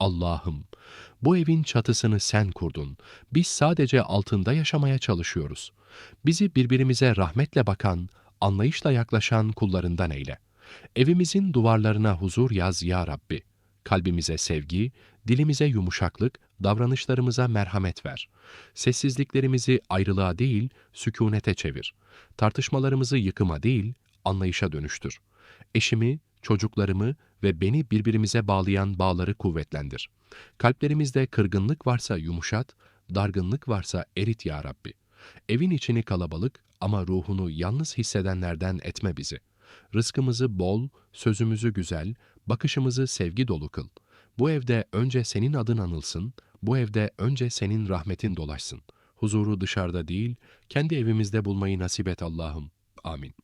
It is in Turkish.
Allah'ım, bu evin çatısını sen kurdun. Biz sadece altında yaşamaya çalışıyoruz. Bizi birbirimize rahmetle bakan, anlayışla yaklaşan kullarından eyle. Evimizin duvarlarına huzur yaz ya Rabbi. Kalbimize sevgi, dilimize yumuşaklık, davranışlarımıza merhamet ver. Sessizliklerimizi ayrılığa değil, sükunete çevir. Tartışmalarımızı yıkıma değil, anlayışa dönüştür. Eşimi, çocuklarımı ve beni birbirimize bağlayan bağları kuvvetlendir. Kalplerimizde kırgınlık varsa yumuşat, dargınlık varsa erit ya Rabbi. Evin içini kalabalık ama ruhunu yalnız hissedenlerden etme bizi. Rızkımızı bol, sözümüzü güzel, bakışımızı sevgi dolu kıl. Bu evde önce senin adın anılsın, bu evde önce senin rahmetin dolaşsın. Huzuru dışarıda değil, kendi evimizde bulmayı nasip et Allah'ım. Amin.